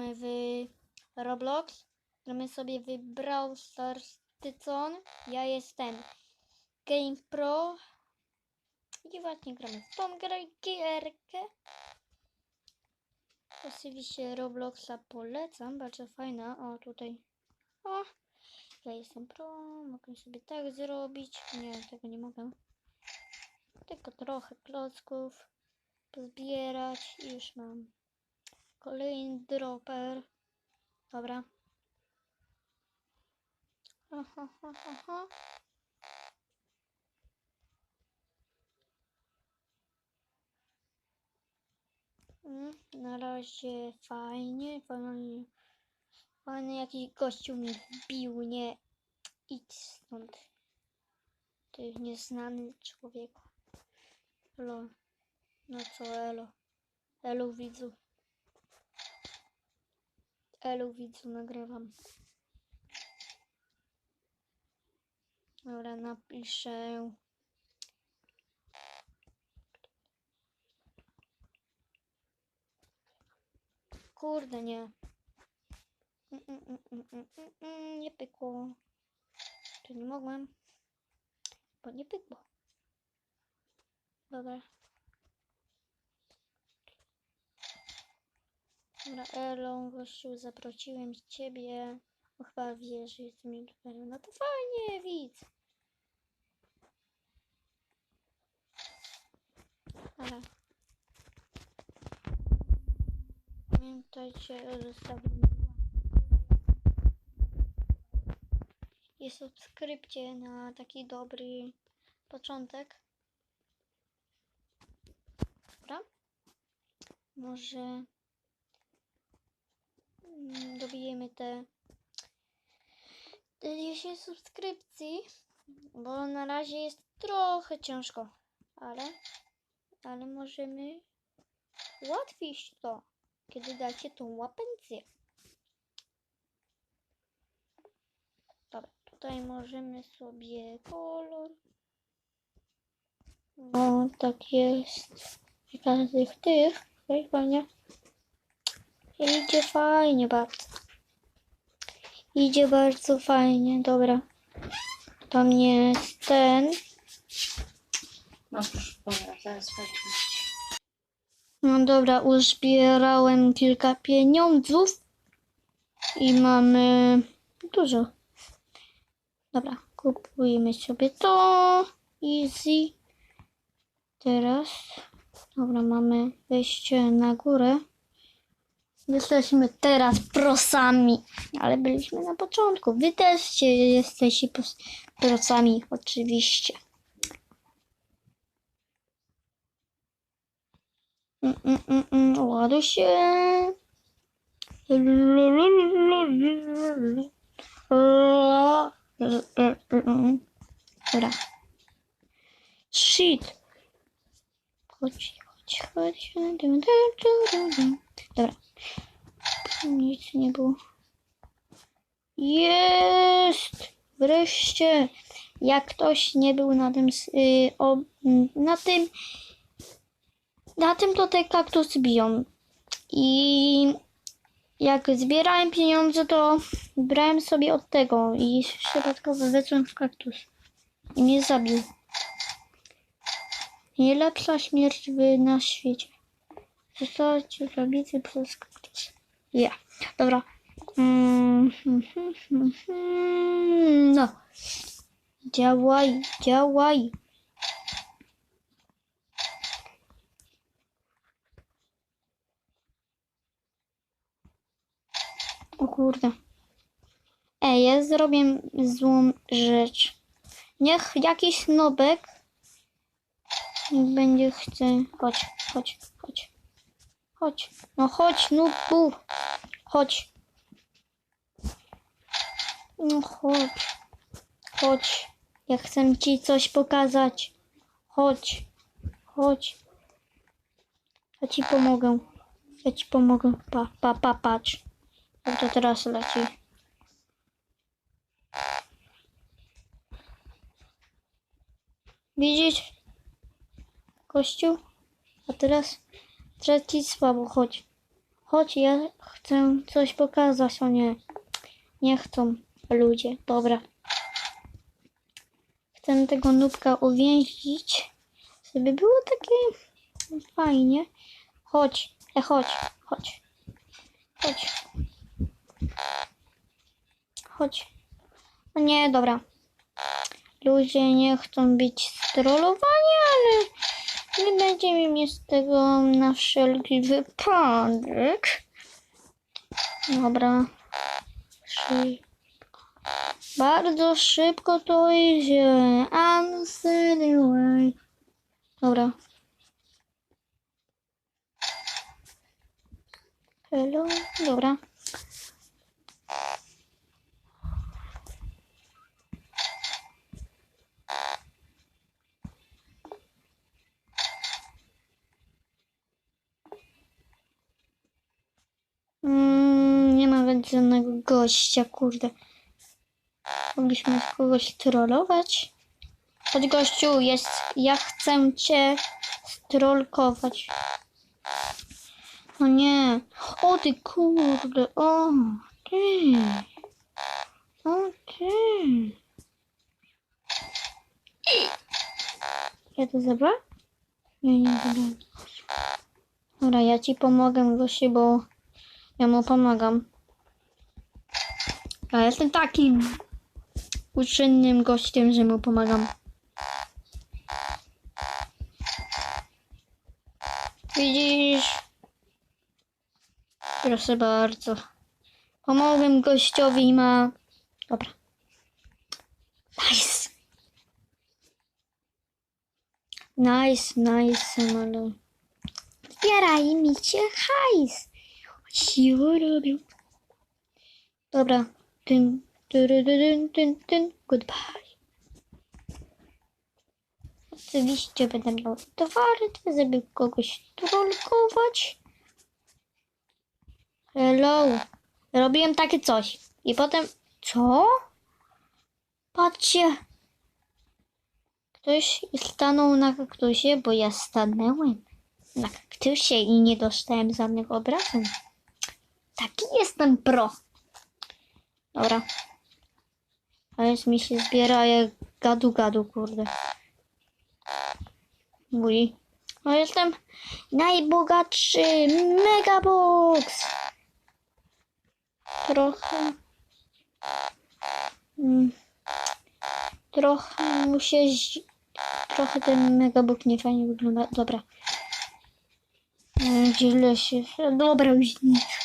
gramy w Roblox. Gramy sobie w Brawl Stars Tycon. Ja jestem Game Pro. I właśnie gramy w tą gierkę. Oczywiście Robloxa polecam, bardzo fajna. O, tutaj. O, ja jestem pro, mogę sobie tak zrobić. Nie, tego nie mogę. Tylko trochę klocków pozbierać i już mam kolejny dropper. Dobra. Aha, aha, aha. Mm, Na razie fajnie, fajnie. Fajny jakiś gościu mi wbił, nie. Idź stąd. Ty nieznany człowieku. Elo. No co elo. Elo widzu. Elo widzu nagrywam. Dobra, napiszę. Kurde, nie. Mm, mm, mm, mm, mm, mm, Nie pykło. To nie mogłem. Bo nie pykło. Dobra. Dobra, Elo, gościu, zaprosiłem ciebie. O, chyba wiesz, że jestem youtuberem. No to fajnie, widz. Dobra. Pamiętajcie o zostawieniu i subskrypcie na taki dobry początek. Dobra? Może dobijemy te te 10 subskrypcji, bo na razie jest trochę ciężko, ale ale możemy ułatwić to, kiedy dacie tą łapencję. Dobra, tutaj możemy sobie kolor. No, tak jest. W każdych tych. Okej, fajnie. Idzie fajnie bardzo. Idzie bardzo fajnie, dobra. Tam jest ten. No proszę, dobra, zaraz weźmie. No dobra, uzbierałem kilka pieniądzów. I mamy dużo. Dobra, kupujemy sobie to. Easy. Teraz. Dobra, mamy wejście na górę. Jesteśmy teraz prosami, ale byliśmy na początku. Wy też jesteście prosami, oczywiście. Mm, mm, mm, mm, ładuj się. Dobra. Shit. Chodź, Dobra. Nic nie było. Jest! Wreszcie! Jak ktoś nie był na tym, s- y, o, na tym, na tym to te kaktusy biją. I jak zbierałem pieniądze, to brałem sobie od tego i przypadkowo weszłem w kaktus. I mnie zabił. Najlepsza śmierć w, na świecie. Zostać zabity przez kaktus. Ja. Dobra. Mm, hmm, hmm, hmm. No. Działaj, działaj. O kurde. Ej, ja zrobię złą rzecz. Niech jakiś nobek niech będzie chce. Chodź, chodź, chodź. Chodź. No chodź, nubu. Chodź. No chodź. Chodź. Ja chcę ci coś pokazać. Chodź. Chodź. Ja ci pomogę. Ja ci pomogę. Pa, pa, pa, patrz. Jak to teraz leci. Widzisz? Kościół? A teraz trzeci słabo, chodź. Chodź, ja chcę coś pokazać. O nie. Nie chcą ludzie. Dobra. Chcę tego nubka uwięzić, żeby było takie fajnie. Chodź, e, chodź, chodź. Chodź. Chodź. O nie, dobra. Ludzie nie chcą być strollowani, ale my będziemy mieć z tego na wszelki wypadek. Dobra. Szybko. Bardzo szybko to idzie. Anyway. Dobra. Hello. Dobra. Mm, nie ma nawet żadnego gościa, kurde. Mogliśmy kogoś trollować. Chodź gościu, jest. Ja chcę cię strolkować. O nie. O ty kurde. O ty. O ty. Ja to zabrałem? Nie, nie zabrałem. Dobra, ja ci pomogę gościu, bo ja mu pomagam. Ja jestem takim uczynnym gościem, że mu pomagam. Widzisz? Proszę bardzo. Pomogłem gościowi i ma... Dobra. Nice. Nice, nice, ale... Zbieraj mi cię hajs. Siło robią. Dobra. Tyn, tyry, tyn, tyn, tyn. Goodbye. Oczywiście będę miał towary, żeby kogoś trolkować. Hello. Robiłem takie coś. I potem... Co? Patrzcie. Ktoś stanął na kaktusie, bo ja stanęłem na kaktusie i nie dostałem żadnych obrażeń. Taki jestem pro. Dobra. A jest mi się zbiera jak gadu gadu, kurde. Mój. No jestem najbogatszy megabox. Trochę. Mm, trochę mu się. Trochę ten megabox nie fajnie wygląda. Dobra. E, Źle się. Dobra, już nic.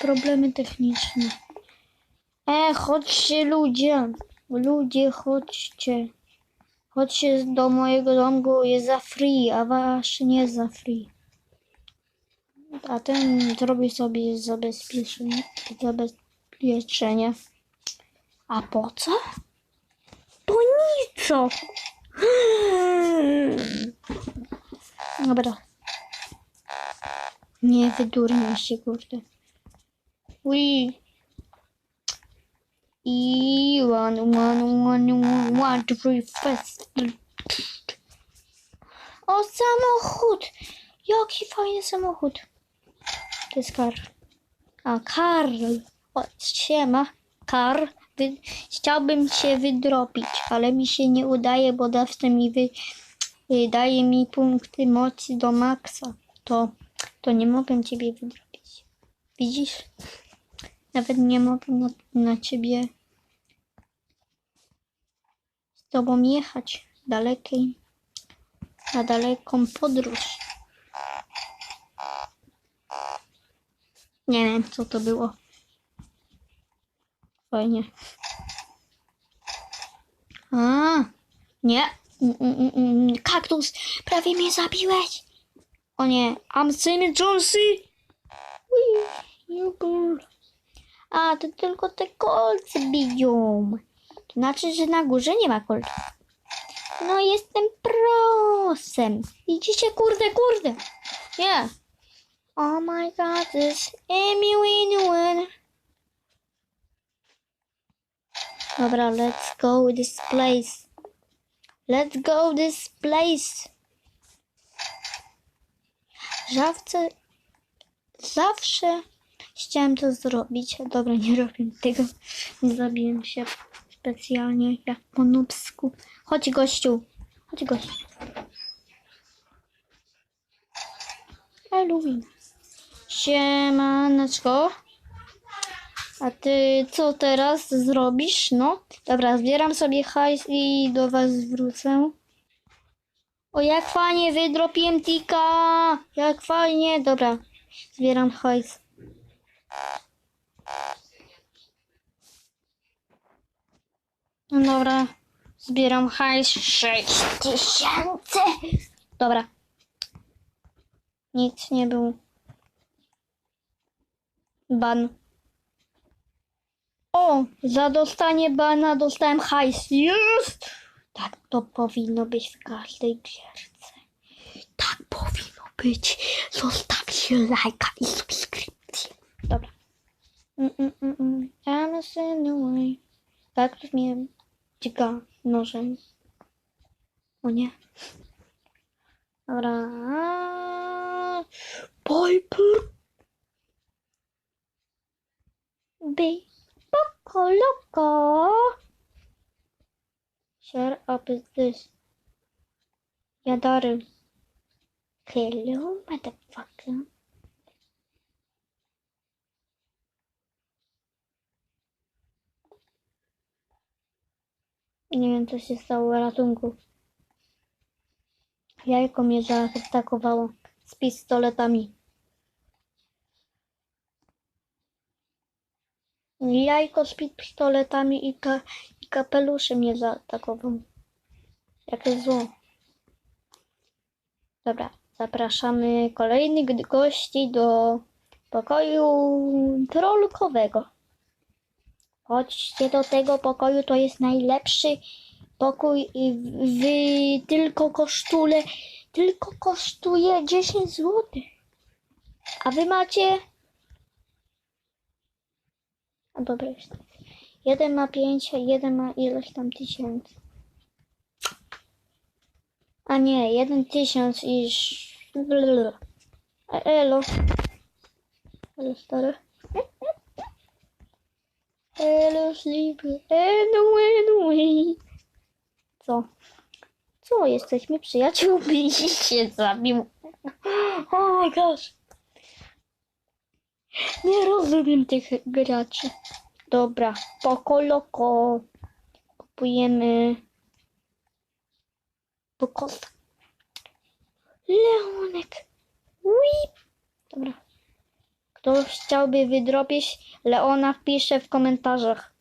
Problemy techniczne. E, chodźcie ludzie. Ludzie, chodźcie. Chodźcie do mojego domu, jest za free, a wasz nie za free. A ten zrobi sobie zabezpieczenie. zabezpieczenie. A po co? Po nico. Dobra. Nie wydurnię się, kurde. Ui. I one, one, one, one, one, two, three, fast. O, samochód! Jaki fajny samochód. To jest kar. A, Karl. O, siema. Kar. Wy... Chciałbym się wydropić, ale mi się nie udaje, bo zawsze mi wy... daje mi punkty mocy do maksa. To, to nie mogę ciebie wydropić. Widzisz? Nawet nie mogę na, na ciebie z tobą jechać dalekiej, na daleką podróż. Nie wiem, co to było. Fajnie. A, nie. Mm, mm, mm. Kaktus, prawie mnie zabiłeś. O nie, I'm Sammy Jonesy. Girl. A, to tylko te kolce biją. To znaczy, że na górze nie ma kolców. No, jestem prosem. Widzicie, kurde, kurde. Nie. Oh my god, this Amy win win. Dobra, let's go this place. Let's go this place. Żawce Zawsze chciałem to zrobić. Dobra, nie robię tego. Nie zabiłem się specjalnie jak po nubsku. Chodź gościu. Chodź gościu. Halloween. Siemaneczko. A ty co teraz zrobisz? No, dobra, zbieram sobie hajs i do was wrócę. O, jak fajnie wydropiłem tika! Jak fajnie! Dobra, zbieram hajs. No dobra, zbieram hajs 6 tysięcy! Dobra. Nic nie był. Ban. O, za dostanie bana dostałem hajs. Jest! Tak to powinno być w każdej gierce. Tak powinno być. Zostawcie lajka i subskrypcję. Dobra. Mm, mm, mm, mm. I'm a sin away. Tak, ktoś mnie dźga nożem. O nie. Dobra. Piper. By. Poco loco. Shut up is this. Yadari. Hello, motherfucker. Nie wiem, co się stało ratunku. Jajko mnie zaatakowało z pistoletami. Jajko z pistoletami i, ka i kapeluszem mnie zaatakował. Jakie zło. Dobra, zapraszamy kolejnych gości do pokoju trolkowego. Chodźcie do tego pokoju, to jest najlepszy pokój w, w tylko kosztule, tylko kosztuje 10 zł. A wy macie? A dobra jest. Jeden ma 5, a jeden ma ileś tam tysięcy. A nie, jeden tysiąc i... Elo. Elo stary. Elo sleepy. Elo anyway. Co? Co? Jesteśmy przyjaciółmi i się zabił. Oh my gosh. Nie rozumiem tych graczy. Dobra, poko loko. Kupujemy pokosa. Leonek. Ui. Dobra. Kto chciałby wydropić Leona wpisze w komentarzach.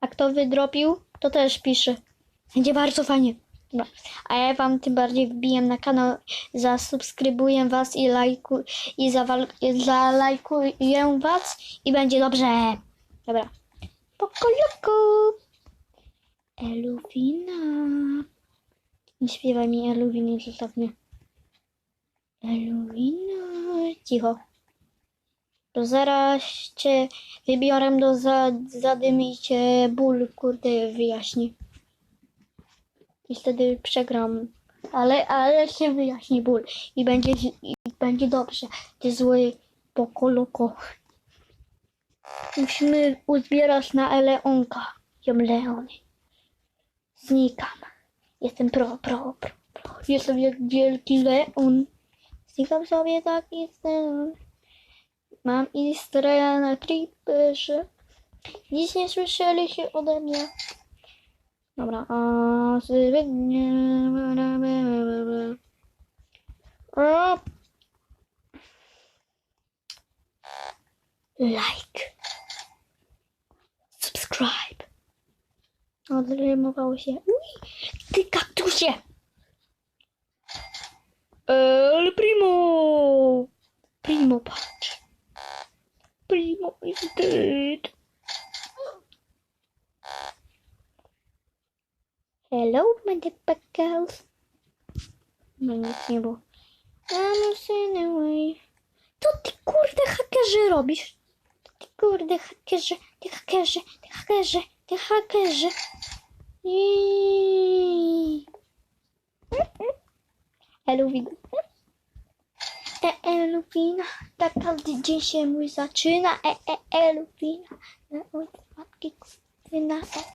A kto wydropił, to też pisze. Będzie bardzo fajnie. Dobra. A ja wam tym bardziej wbiję na kanał, zasubskrybuję was i lajku i zawal, zalajkuję was i będzie dobrze. Dobra. Pokoloko. Eluwina. Nie śpiewaj mi Eluwiny, zostaw mnie. Eluwina. Cicho. To zaraz cię wybiorę do za, i cię ból, kurde, wyjaśni. I wtedy przegram. Ale, ale się wyjaśni ból. I będzie, i będzie dobrze. Ty zły pokoloko. Musimy uzbierać na Eleonka. Jem Leony. Znikam. Jestem pro, pro, pro, pro. Jestem jak wielki Leon. Znikam sobie tak jestem. Mam Istrea na creeperze. Nic nie słyszeli się ode mnie. Dobra, a. Like. Subscribe. Odrymowało się. Ui, ty kaktusie! Hello, motherfuckers. No nic nie było. I'm away. Co ty kurde hakerze robisz? Ty kurde hakerze, ty hakerze, ty hakerze, ty hakerze. Iiii. Hello, widzę. E, e, lupina. Każdy dzień się mój zaczyna. E, e, e, lupina. E, oj, matki, kutyna. E,